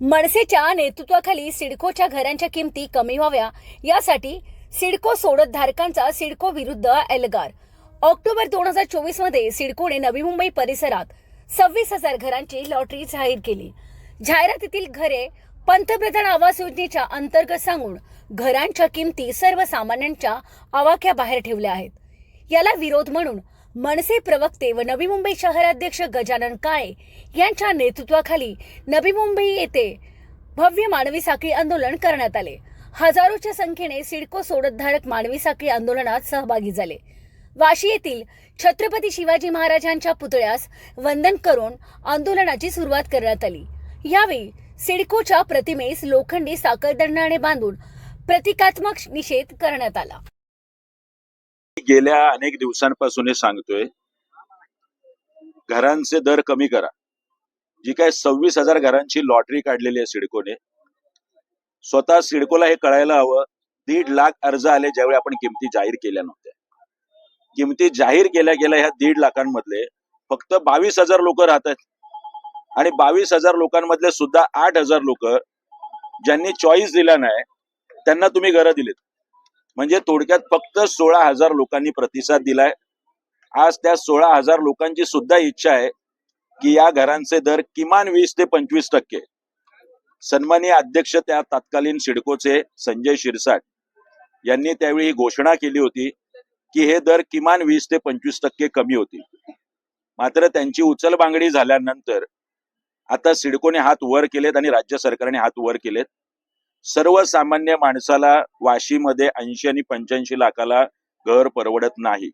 मनसेच्या नेतृत्वाखाली सिडकोच्या घरांच्या किमती कमी व्हाव्या यासाठी सिडको सोडत धारकांचा सिडको विरुद्ध एल्गार. ऑक्टोबर दोन हजार चोवीसमध्ये सिडकोने नवी मुंबई परिसरात सव्वीस हजार घरांची लॉटरी जाहीर केली. जाहिरातीतील घरे पंतप्रधान आवास योजनेच्या अंतर्गत सांगून घरांच्या किमती सर्वसामान्यांच्या आवाक्याबाहेर ठेवल्या आहेत. याला विरोध म्हणून मनसे प्रवक्ते व नवी मुंबई शहराध्यक्ष गजानन काळे यांच्या नेतृत्वाखाली नवी मुंबई येथे भव्य मानवी साखळी आंदोलन करण्यात आले. हजारोच्या संख्येने सिडको सोडतधारक मानवी साखळी आंदोलनात सहभागी झाले. वाशी येथील छत्रपती शिवाजी महाराजांच्या पुतळ्यास वंदन करून आंदोलनाची सुरुवात करण्यात आली. यावेळी सिडकोच्या प्रतिमेस लोखंडी साखळदंडाने बांधून प्रतिकात्मक निषेध करण्यात आला. गेल्या अनेक दिवसांपासून हे सांगतोय घरांचे दर कमी करा. जी काय सव्वीस हजार घरांची लॉटरी काढलेली आहे सिडकोने स्वतः सिडकोला हे कळायला हवं दीड लाख अर्ज आले ज्यावेळी आपण किमती जाहीर केल्या नव्हत्या. किमती जाहीर केल्या गेल्या ह्या दीड लाखांमधले फक्त बावीस हजार लोक राहतात आणि बावीस हजार लोकांमधले सुद्धा आठ हजार लोक ज्यांनी चॉईस दिला नाही त्यांना तुम्ही घरं दिलीत. म्हणजे थोडक्यात फक्त सोळा हजार लोकांनी प्रतिसाद दिलाय. आज त्या सोळा हजार लोकांची सुद्धा इच्छा आहे की या घरांचे दर किमान वीस ते पंचवीस टक्के. सन्मानीय अध्यक्ष त्या तत्कालीन सिडकोचे संजय शिरसाट यांनी त्यावेळी ही घोषणा केली होती की हे दर किमान वीस ते पंचवीस टक्के कमी होतील. मात्र त्यांची उचलबांगडी झाल्यानंतर आता सिडकोने हात वर केलेत आणि राज्य सरकारने हात वर केलेत. सर्वसामान्य माणसाला वाशीमध्ये ऐंशी आणि पंच्याऐंशी लाखाला घर परवडत नाही.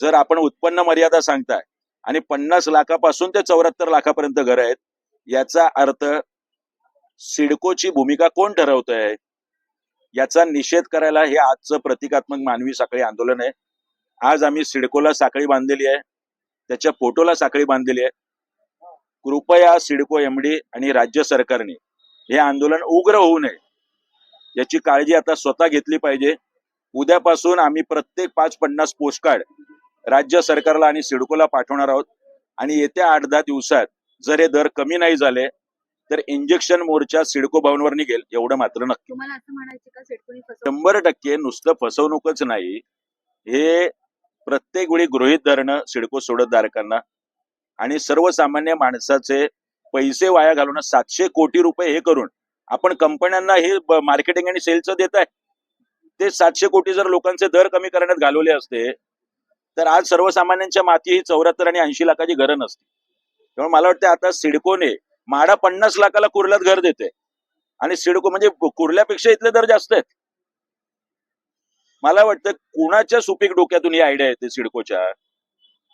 जर आपण उत्पन्न मर्यादा सांगताय आणि पन्नास लाखापासून ते चौऱ्याहत्तर लाखापर्यंत घर आहेत याचा अर्थ सिडकोची भूमिका कोण ठरवत आहे याचा निषेध करायला हे आजचं प्रतिकात्मक मानवी साखळी आंदोलन आहे. आज आम्ही सिडकोला साखळी बांधलेली आहे. त्याच्या फोटोला साखळी बांधलेली आहे. कृपया सिडको एमडी आणि राज्य सरकारने हे आंदोलन उग्र होऊ नये. याची काळजी आता स्वतः घेतली पाहिजे. उद्यापासून आम्ही प्रत्येक पाच पन्नास पोस्टकार्ड राज्य सरकारला आणि सिडकोला पाठवणार आहोत. आणि येत्या आठ दहा दिवसात जर हे दर कमी नाही झाले तर इंजेक्शन मोर्चा सिडको भवनवर निघेल एवढं मात्र नक्की. शंभर टक्के नुसतं फसवणूकच नाही. हे प्रत्येक वेळी गृहित धरणं सिडको सोडतधारकांना आणि सर्वसामान्य माणसाचे पैसे वाया घालून सातशे कोटी रुपये हे करून आपण कंपन्यांना हे मार्केटिंग आणि सेलचं देत आहे. ते सातशे कोटी जर लोकांचे दर कमी करण्यात घालवले असते तर आज सर्वसामान्यांच्या माती ही चौऱ्याहत्तर आणि ऐंशी लाखाची घरं नसती त्यामुळे मला वाटतं आता सिडकोने माडा पन्नास लाखाला कुर्ल्यात घर देते आणि सिडको म्हणजे कुर्ल्यापेक्षा इथले दर जास्त आहेत. मला वाटतं कुणाच्या सुपीक डोक्यातून ही आयडिया येते सिडकोच्या?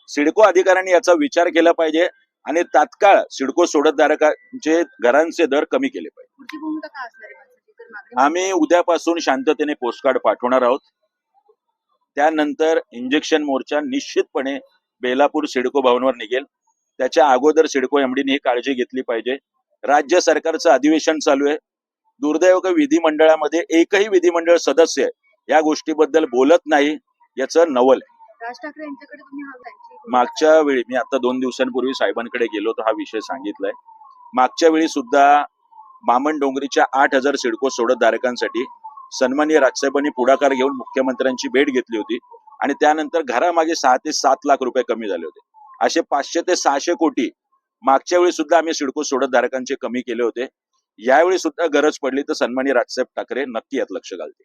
सिडको अधिकाऱ्यांनी याचा विचार केला पाहिजे. आणि तात्काळ सिडको सोडतधारकांचे घरांचे दर कमी केले पाहिजे. आम्ही उद्यापासून शांततेने पोस्टकार्ड पाठवणार आहोत. त्यानंतर इंजेक्शन मोर्चा निश्चितपणे बेलापूर सिडको भवनवर निघेल. त्याच्या अगोदर सिडको एमडीने ही काळजी घेतली पाहिजे. राज्य सरकारचं अधिवेशन चालू आहे. दुर्दैव की विधिमंडळामध्ये एकही विधिमंडळ सदस्य या गोष्टीबद्दल बोलत नाही याचं नवल आहे. राज ठाकरे यांच्याकडे तुम्ही हा त्यांची मागच्या वेळी मी आता दोन दिवसांपूर्वी साहेबांकडे गेलो तर हा विषय सांगितलाय. मागच्या वेळी सुद्धा बामण डोंगरीच्या आठ हजार सिडको सोडतधारकांसाठी सन्माननीय राजसाहेबांनी पुढाकार घेऊन मुख्यमंत्र्यांची भेट घेतली होती आणि त्यानंतर घरामागे सहा ते सात लाख रुपये कमी झाले होते. असे पाचशे ते सहाशे कोटी मागच्या वेळी सुद्धा आम्ही सिडको सोडतधारकांचे कमी केले होते. यावेळी सुद्धा गरज पडली तर सन्माननीय राजसाहेब ठाकरे नक्की यात लक्ष घालतील.